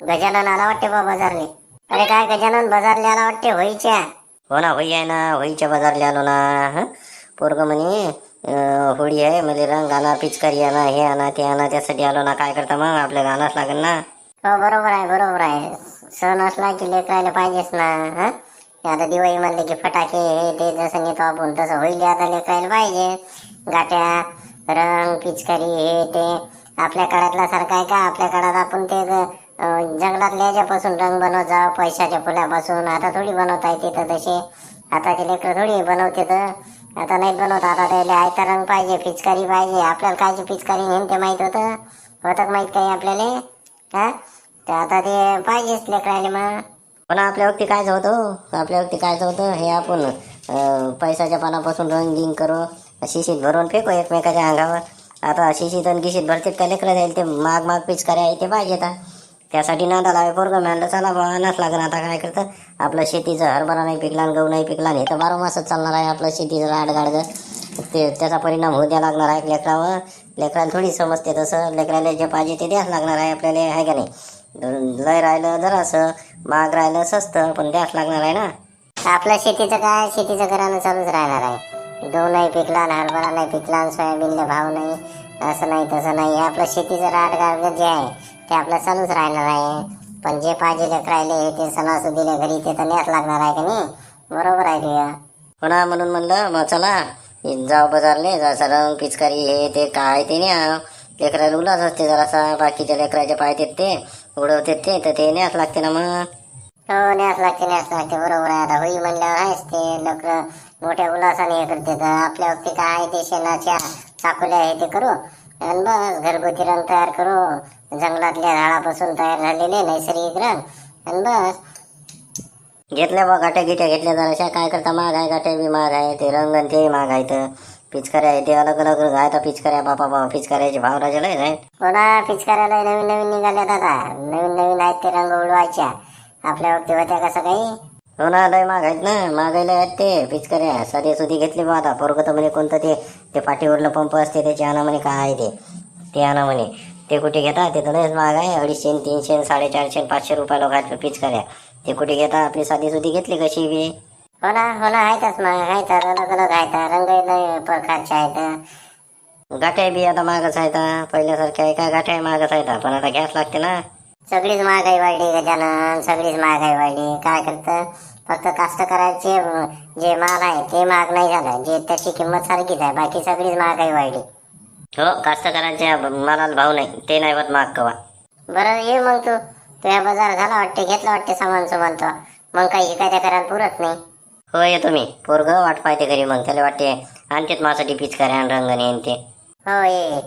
गजानन आला वाटते बा बाजारले. अरे काय गजानन बाजारले आला वाटते? होईच्या. हो ना होई आहे ना होईच्या बाजारले आलो ना हं? पोरगं म्हणे अं, होळी आहे म्हणजे रंग आणा पिचकारी आणा हे आणा ते आणा त्यासाठी आलो ना काय करता मग? आपल्याला आणाच लागेल ना. हो बरोबर आहे बरोबर आहे. सण असला की लेकरायला पाहिजेच ना हा? आता दिवाळी म्हणले की फटाके हे ते जसं नेतो आपण तसं होईल आता लेकरायला पाहिजे. गाट्या रंग पिचकारी हे ते. आपल्या काळातला सारखं आहे का? आपल्या काळात आपण ते जंगलातल्या ह्याच्यापासून रंग बनवत जा पैशाच्या फुल्यापासून आता थोडी बनवता येते तर तसे. आताचे लेकरं थोडी बनवते तर. आता नाही बनवत आता त्याला आयता रंग पाहिजे पिचकारी पाहिजे. आपल्याला कायची पिचकारी नेम ते माहीत होतं. होतं माहीत काही आपल्याला? हा? तर आता ते पाहिजेच लेकरायले मग. पण आपल्या वक्ती काय होतं? आपल्या वक्ती काय होतं? हे आपण पैशाच्या पानापासून रंगिंग करू. शिशीत भरून फेकू एकमेकाच्या अंगावर. आता शिशीत आणि गिशीत भरतीत का लेकरं जाईल? ते माग माग पिचकारी आहे ते पाहिजे आता. त्यासाठी ना त्याला पोरगं म्हणलं चला बा आणाच लागण आता काय करतं? आपलं शेतीचं हरभरा नाही पिकला गहू नाही पिकला हे तर बारा मासच चालणार आहे आपलं शेतीचं राडगाडचं ते त्याचा परिणाम होऊ द्या लागणार आहे लेकरावर. लेकराला थोडी समजते तसं. लेकराला जे पाहिजे ते द्यास लागणार आहे आपल्याला आहे का नाही? लय राहिलं जरासं बाग राहिलं स्वस्त पण द्यास लागणार आहे ना? आपलं शेतीचं काय? शेतीचं घरानं चालूच राहणार आहे. गहू नाही पिकला आणि हरभरा नाही पिकला आणि सोयाबीनला भाव नाही असं नाही तसं नाही. आपलं शेतीचं राडगाड जे आहे ते आपलं चालूच राहणार आहे. पण जे पाहिजे लेकरायले हे ते सणासुदीला घरी ते तर न्यास लागणार आहे का नाही? बरोबर आहे तुझ्या हो ना म्हणून म्हणलं मग चला. जाऊ बाजारले जरासा रंग पिचकारी हे ते काय ते न्या. लेकराला उलाच असते जरासा बाकीच्या लेकराच्या पायतेत ते उडवतात ते तर ते न्यास लागते ना मग. हो न्यास लागते न्यास लागते बरोबर आहे. आता होई म्हणल्यावर आहेच ते लोक मोठ्या उल्हासाने हे करते. तर आपल्या वक्ती काय ते शेणाच्या चाकुल्या हे ते करू. आणि बस घरगुती रंग तयार करू. जंगलातल्या झाडापासून तयार झालेले नैसर्गिक रंग. आणि बस. घेतल्या बा गाठ्या गिट्या घेतल्या जराशा काय करता? महाग आहे गाठ्या बी महाग आहे. ते रंग आणि ते महाग आहेत पिचकाऱ्या आहे ते अलग अलग आहे तर पिचकऱ्या बापा बाबा पिचकऱ्याचे भाव राजा लय पुन्हा पिचकऱ्याला नवीन नवीन निघाल्या दादा नवीन नवीन आहेत ते रंग उडवायच्या. आपल्या वक्ती होत्या कसं काही? हो ना लय महाग आहेत ना. मागायला आहेत ते. पिचकऱ्या साधे सुधी घेतली बा आता. पोरगं तर म्हणे कोणतं ते? ते पाठीवरलं पंप असते त्याचे आणा म्हणे काय आहे ते? ते आणा म्हणे. ते कुठे घेता? ते तर लयच महाग आहे. अडीचशे तीनशे साडेचारशे पाचशे पाचशे लोक आहेत पिचकऱ्या. ते कुठे घेता? आपली साधी सुधी घेतली कशी बी? हो ना हो ना आहेतच मग. आहेत अलग अलग आहेत. रंग लय प्रकारचे आहेत. गाठ्या बी आता महागच आहेत. पहिल्यासारख्या आहे का गाठ्या महागच आहेत. पण आता गॅस लागते ना. सगळीच महागाई वाढली गजानन सगळीच महागाई वाढली. काय करतं? फक्त कास्तकाराचे अं, जे माल आहे ते महाग नाही झालं. जे त्याची किंमत सारखीच आहे बाकी सगळीच महागाई वाढली. हो कास्तकारांच्या मालाला भाव नाही. ते नाही होत महाग कवा. बरं ये मग तू. तुझ्या बाजार झाला वाटते घेतला वाटते सामान सुमान तो. मग काही शिकायच्या करायला पुरत नाही. हो येतो मी. पोरग वाट पाहते घरी मग. त्याला वाटते आणतेच माझ्यासाठी पिचकाऱ्या आणि रंग आणि ते. हो ये.